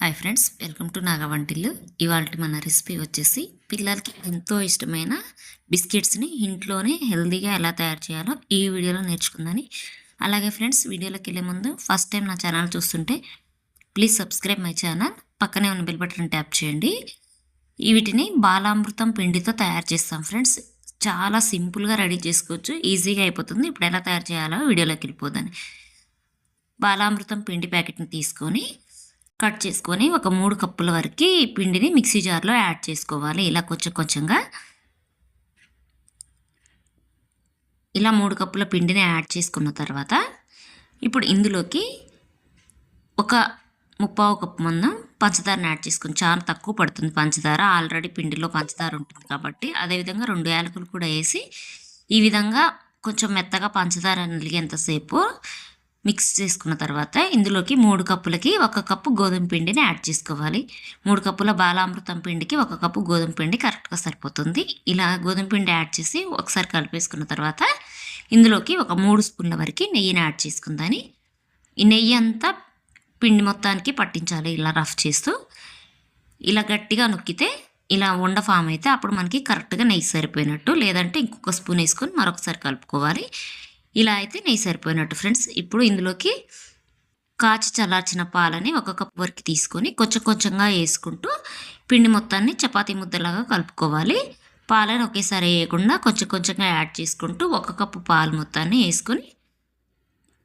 Hi friends welcome to Naga Vantillu. ఇవాళ మన recipe వచ్చేసి పిల్లలకి ఎంతో ఇష్టమైన బిస్కెట్స్ని ఇంట్లోనే హెల్తీగా ఎలా తయారు చేయాలో ఈ వీడియోలో నేర్చుకుందని అలాగే ఫ్రెండ్స్ వీడియోలోకి వెళ్ళే ముందు ఫస్ట్ టైం నా ఛానల్ చూస్తుంటే ప్లీజ్ సబ్స్క్రైబ్ మై ఛానల్. పక్కనే ఉన్న బెల్ బటన్ ట్యాప్ చేయండి. వీటిని బాలామృతం పిండితో తయారు చేస్తాం ఫ్రెండ్స్. చాలా సింపుల్గా రెడీ చేసుకోవచ్చు. ఈజీగా అయిపోతుంది. ఇప్పుడు ఎలా తయారు చేయాలో వీడియోలోకి వెళ్ళిపోదని బాలామృతం పిండి ప్యాకెట్ని తీసుకొని కట్ చేసుకొని ఒక మూడు కప్పుల వరకు పిండిని మిక్సీ జార్లో యాడ్ చేసుకోవాలి. ఇలా కొంచెం కొంచెంగా. ఇలా మూడు కప్పుల పిండిని యాడ్ చేసుకున్న తర్వాత ఇప్పుడు ఇందులోకి ఒక ముప్పావు కప్పు మందం పంచదారని యాడ్ చేసుకుని చాలా తక్కువ పడుతుంది పంచదార. ఆల్రెడీ పిండిలో పంచదార ఉంటుంది కాబట్టి అదేవిధంగా రెండు యాలకులు కూడా వేసి ఈ విధంగా కొంచెం మెత్తగా పంచదార నలిగేంతసేపు మిక్స్ చేసుకున్న తర్వాత ఇందులోకి మూడు కప్పులకి ఒక కప్పు గోధుమ పిండిని యాడ్ చేసుకోవాలి. మూడు కప్పుల బాలామృతం పిండికి ఒక కప్పు గోధుమ పిండి కరెక్ట్గా సరిపోతుంది. ఇలా గోధుమ పిండి యాడ్ చేసి ఒకసారి కలిపేసుకున్న తర్వాత ఇందులోకి ఒక మూడు స్పూన్ల వరకు నెయ్యిని యాడ్ చేసుకుందని. ఈ నెయ్యి అంతా పిండి మొత్తానికి పట్టించాలి ఇలా రఫ్ చేస్తూ. ఇలా గట్టిగా నొక్కితే ఇలా ఉండ ఫామ్ అయితే అప్పుడు మనకి కరెక్ట్గా నెయ్యి సరిపోయినట్టు లేదంటే ఇంకొక స్పూన్ వేసుకొని మరొకసారి కలుపుకోవాలి. ఇలా అయితే నెయ్యి సరిపోయినట్టు ఫ్రెండ్స్. ఇప్పుడు ఇందులోకి కాచి చల్లార్చిన పాలని ఒక కప్ వరకు తీసుకొని కొంచెం కొంచెంగా వేసుకుంటూ పిండి మొత్తాన్ని చపాతీ ముద్దలాగా కలుపుకోవాలి. పాలను ఒకేసారి వేయకుండా కొంచెం కొంచెంగా యాడ్ చేసుకుంటూ ఒక కప్పు పాలు మొత్తాన్ని వేసుకొని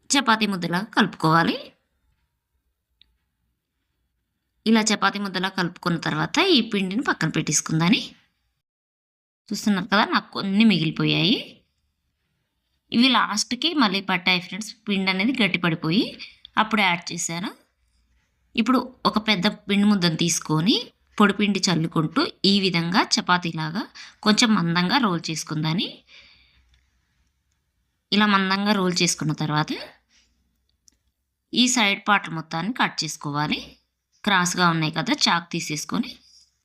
చపాతీ ముద్దలాగా కలుపుకోవాలి. ఇలా చపాతీ ముద్దలా కలుపుకున్న తర్వాత ఈ పిండిని పక్కన పెట్టేసుకుందని. చూస్తున్నారు కదా నాకు కొన్ని మిగిలిపోయాయి. ఇవి లాస్ట్కి మళ్ళీ పట్టాయి ఫ్రెండ్స్. పిండి అనేది గట్టిపడిపోయి అప్పుడు యాడ్ చేశాను. ఇప్పుడు ఒక పెద్ద పిండి ముద్దను తీసుకొని పొడిపిండి చల్లుకుంటూ ఈ విధంగా చపాతీలాగా కొంచెం మందంగా రోల్ చేసుకుందని ఇలా మందంగా రోల్ చేసుకున్న తర్వాత ఈ సైడ్ పార్ట్ మొత్తాన్ని కట్ చేసుకోవాలి. క్రాస్గా ఉన్నాయి కదా చాక్ తీసేసుకొని.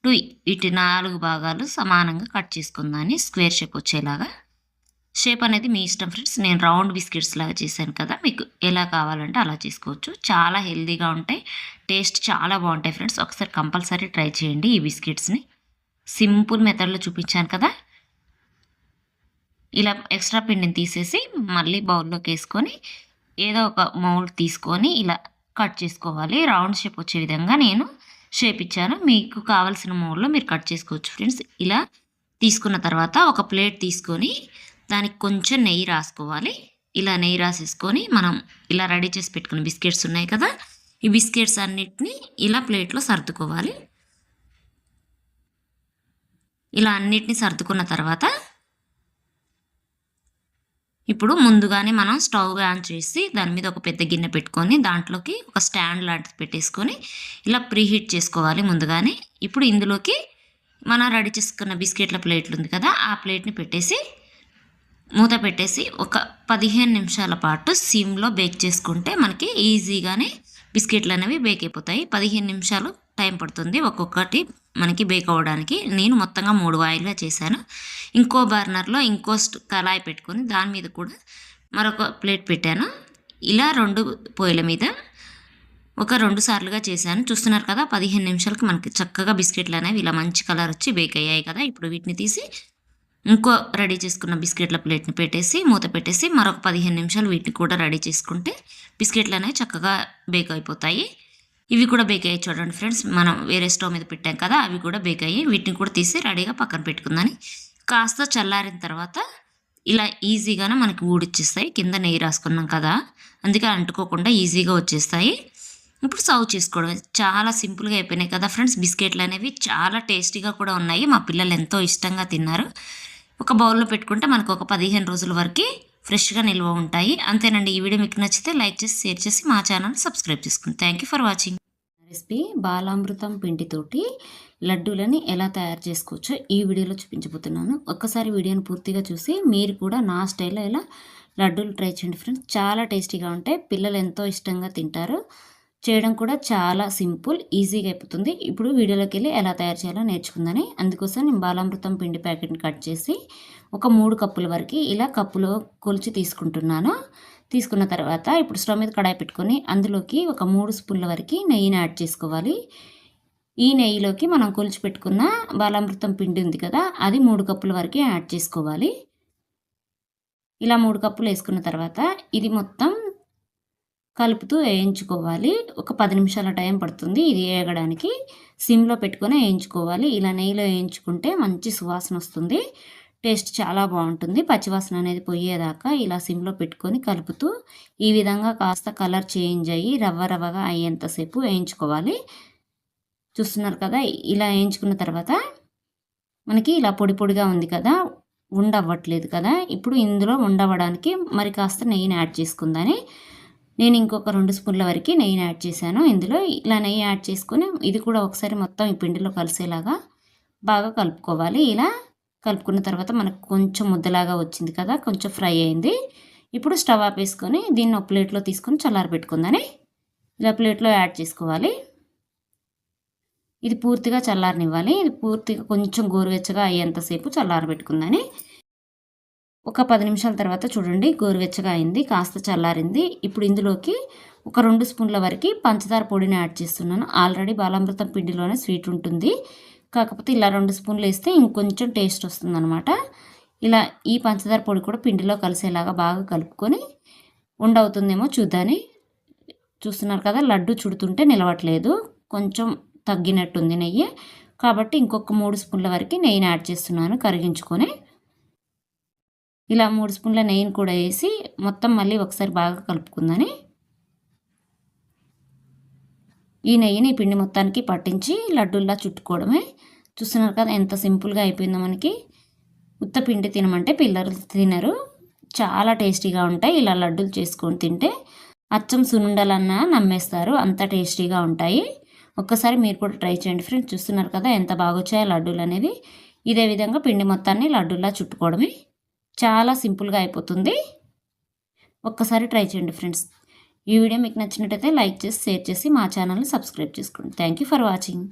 టూ ఇటు నాలుగు భాగాలు సమానంగా కట్ చేసుకుందాన్ని స్క్వేర్ షేప్ వచ్చేలాగా షేప్ అనేది మీ ఇష్టం ఫ్రెండ్స్. నేను రౌండ్ బిస్కెట్స్ లాగా చేశాను కదా మీకు ఎలా కావాలంటే అలా చేసుకోవచ్చు. చాలా హెల్దీగా ఉంటాయి టేస్ట్ చాలా బాగుంటాయి ఫ్రెండ్స్. ఒకసారి కంపల్సరీ ట్రై చేయండి ఈ బిస్కెట్స్ని. సింపుల్ మెథడ్లో చూపించాను కదా. ఇలా ఎక్స్ట్రా పిండిని తీసేసి మళ్ళీ బౌల్లోకి వేసుకొని ఏదో ఒక మౌల్డ్ తీసుకొని ఇలా కట్ చేసుకోవాలి. రౌండ్ షేప్ వచ్చే విధంగా నేను షేప్ ఇచ్చాను. మీకు కావాల్సిన మౌల్డ్లో మీరు కట్ చేసుకోవచ్చు ఫ్రెండ్స్. ఇలా తీసుకున్న తర్వాత ఒక ప్లేట్ తీసుకొని దానికి కొంచెం నెయ్యి రాసుకోవాలి. ఇలా నెయ్యి రాసేసుకొని మనం ఇలా రెడీ చేసి పెట్టుకున్న బిస్కెట్స్ ఉన్నాయి కదా ఈ బిస్కెట్స్ అన్నిటిని ఇలా ప్లేట్లో సర్దుకోవాలి. ఇలా అన్నిటిని సర్దుకున్న తర్వాత ఇప్పుడు ముందుగానే మనం స్టవ్ ఆన్ చేసి దాని మీద ఒక పెద్ద గిన్నె పెట్టుకొని దాంట్లోకి ఒక స్టాండ్ లాంటిది పెట్టేసుకొని ఇలా ప్రీహీట్ చేసుకోవాలి ముందుగానే. ఇప్పుడు ఇందులోకి మనం రెడీ చేసుకున్న బిస్కెట్ల ప్లేట్లు ఉంది కదా ఆ ప్లేట్ని పెట్టేసి మూత పెట్టేసి ఒక పదిహేను నిమిషాల పాటు సిమ్లో బేక్ చేసుకుంటే మనకి ఈజీగానే బిస్కెట్లు అనేవి బేక్ అయిపోతాయి. పదిహేను నిమిషాలు టైం పడుతుంది ఒక్కొక్కటి మనకి బేక్ అవ్వడానికి. నేను మొత్తంగా మూడు వాయిల్గా చేశాను. ఇంకో బర్నర్లో ఇంకో కళాయి పెట్టుకొని దాని మీద కూడా మరొక ప్లేట్ పెట్టాను. ఇలా రెండు పొయ్యిల మీద ఒక రెండు సార్లుగా చేశాను. చూస్తున్నారు కదా పదిహేను నిమిషాలకి మనకి చక్కగా బిస్కెట్లు అనేవి ఇలా మంచి కలర్ వచ్చి బేక్ అయ్యాయి కదా. ఇప్పుడు వీటిని తీసి ఇంకో రెడీ చేసుకున్న బిస్కెట్ల ప్లేట్ని పెట్టేసి మూత పెట్టేసి మరొక పదిహేను నిమిషాలు వీటిని కూడా రెడీ చేసుకుంటే బిస్కెట్లు అనేవి చక్కగా బేక్ అయిపోతాయి. ఇవి కూడా బేక్ అయ్యాయి చూడండి ఫ్రెండ్స్ మనం వేరే స్టవ్ మీద పెట్టాం కదా అవి కూడా బేక్ అయ్యి వీటిని కూడా తీసి రెడీగా పక్కన పెట్టుకుందని కాస్త చల్లారిన తర్వాత ఇలా ఈజీగానే మనకి ఊడిచ్చేస్తాయి. కింద నెయ్యి రాసుకున్నాం కదా అందుకే అంటుకోకుండా ఈజీగా వచ్చేస్తాయి. ఇప్పుడు సర్వ్ చేసుకోవడం. చాలా సింపుల్గా అయిపోయినాయి కదా ఫ్రెండ్స్ బిస్కెట్లు అనేవి చాలా టేస్టీగా కూడా ఉన్నాయి. మా పిల్లలు ఎంతో ఇష్టంగా తిన్నారు. ఒక బౌల్లో పెట్టుకుంటే మనకు ఒక పదిహేను రోజుల వరకు ఫ్రెష్గా నిల్వ ఉంటాయి. అంతేనండి ఈ వీడియో మీకు నచ్చితే లైక్ చేసి షేర్ చేసి మా ఛానల్ సబ్స్క్రైబ్ చేసుకోండి thank you for watching. Recipe Balamrutham పిండితోటి లడ్డూలని ఎలా తయారు చేసుకోవచ్చో ఈ వీడియోలో చూపించబోతున్నాను. ఒక్కసారి వీడియోని పూర్తిగా చూసి మీరు కూడా నా స్టైల్లో ఎలా లడ్డూలు ట్రై చేయండి ఫ్రెండ్స్. చాలా టేస్టీగా ఉంటాయి. పిల్లలు ఎంతో ఇష్టంగా తింటారు. చేయడం కూడా చాలా సింపుల్ ఈజీగా అయిపోతుంది. ఇప్పుడు వీడియోలోకి వెళ్ళి ఎలా తయారు చేయాలో నేర్చుకుందని. అందుకోసం నేను బాలామృతం పిండి ప్యాకెట్ని కట్ చేసి ఒక మూడు కప్పుల వరకు ఇలా కప్పులో కొలిచి తీసుకుంటున్నాను. తీసుకున్న తర్వాత ఇప్పుడు స్టవ్ మీద కడాయి పెట్టుకొని అందులోకి ఒక మూడు స్పూన్ల వరకు నెయ్యిని యాడ్ చేసుకోవాలి. ఈ నెయ్యిలోకి మనం కొలిచి పెట్టుకున్న బాలామృతం పిండి ఉంది కదా అది మూడు కప్పుల వరకు యాడ్ చేసుకోవాలి. ఇలా మూడు కప్పులు వేసుకున్న తర్వాత ఇది మొత్తం కలుపుతూ వేయించుకోవాలి. ఒక పది నిమిషాల టైం పడుతుంది ఇది వేయడానికి. సిమ్లో పెట్టుకొని వేయించుకోవాలి. ఇలా నెయ్యిలో వేయించుకుంటే మంచి సువాసన వస్తుంది. టేస్ట్ చాలా బాగుంటుంది. పచ్చివాసన అనేది పోయేదాకా ఇలా సిమ్లో పెట్టుకొని కలుపుతూ ఈ విధంగా కాస్త కలర్ చేంజ్ అయ్యి రవ్వ రవ్వగా అయ్యేంతసేపు వేయించుకోవాలి. చూస్తున్నారు కదా ఇలా వేయించుకున్న తర్వాత మనకి ఇలా పొడి పొడిగా ఉంది కదా ఉండవ్వట్లేదు కదా. ఇప్పుడు ఇందులో ఉండవడానికి మరి కాస్త నెయ్యిని యాడ్ చేసుకుందని నేను ఇంకొక రెండు స్పూన్ల వరకు నెయ్యిని యాడ్ చేశాను. ఇందులో ఇలా నెయ్యి యాడ్ చేసుకొని ఇది కూడా ఒకసారి మొత్తం ఈ పిండిలో కలిసేలాగా బాగా కలుపుకోవాలి. ఇలా కలుపుకున్న తర్వాత మనకు కొంచెం ముద్దలాగా వచ్చింది కదా కొంచెం ఫ్రై అయింది. ఇప్పుడు స్టవ్ ఆపేసుకొని దీన్ని ఒక ప్లేట్లో తీసుకొని చల్లారబెట్టుకుందని ఇలా ప్లేట్లో యాడ్ చేసుకోవాలి. ఇది పూర్తిగా చల్లారనివ్వాలి. ఇది పూర్తిగా కొంచెం గోరువెచ్చగా అయ్యేంతసేపు చల్లారబెట్టుకుందని ఒక పది నిమిషాల తర్వాత చూడండి గోరువెచ్చగా అయింది కాస్త చల్లారింది. ఇప్పుడు ఇందులోకి ఒక రెండు స్పూన్ల వరకు పంచదార పొడిని యాడ్ చేస్తున్నాను. ఆల్రెడీ బాలామృతం పిండిలోనే స్వీట్ ఉంటుంది. కాకపోతే ఇలా రెండు స్పూన్లు వేస్తే ఇంకొంచెం టేస్ట్ వస్తుందన్నమాట. ఇలా ఈ పంచదార పొడి కూడా పిండిలో కలిసేలాగా బాగా కలుపుకొని ఉండవుతుందేమో చూద్దాని. చూస్తున్నారు కదా లడ్డు చుడుతుంటే నిలవట్లేదు. కొంచెం తగ్గినట్టుంది నెయ్యి. కాబట్టి ఇంకొక మూడు స్పూన్ల వరకు నెయ్యిని యాడ్ చేస్తున్నాను కరిగించుకొని. ఇలా మూడు స్పూన్ల నెయ్యిని కూడా వేసి మొత్తం మళ్ళీ ఒకసారి బాగా కలుపుకుందని. ఈ నెయ్యిని పిండి మొత్తానికి పట్టించి లడ్డూల్లా చుట్టుకోవడమే. చూస్తున్నారు కదా ఎంత సింపుల్గా అయిపోయిందో మనకి. ఉత్త పిండి తినమంటే పిల్లలు తినరు. చాలా టేస్టీగా ఉంటాయి. ఇలా లడ్డూలు చేసుకొని తింటే అచ్చం సునుండలన్నా నమ్మేస్తారు. అంత టేస్టీగా ఉంటాయి. ఒక్కసారి మీరు కూడా ట్రై చేయండి ఫ్రెండ్స్. చూస్తున్నారు కదా ఎంత బాగా వచ్చాయో లడ్డూలు అనేవి. ఇదే విధంగా పిండి మొత్తాన్ని లడ్డూలా చుట్టుకోవడమే. చాలా సింపుల్గా అయిపోతుంది. ఒక్కసారి ట్రై చేయండి ఫ్రెండ్స్. ఈ వీడియో మీకు నచ్చినట్టయితే లైక్ చేసి షేర్ చేసి మా ఛానల్ని సబ్స్క్రైబ్ చేసుకోండి. Thank you for watching.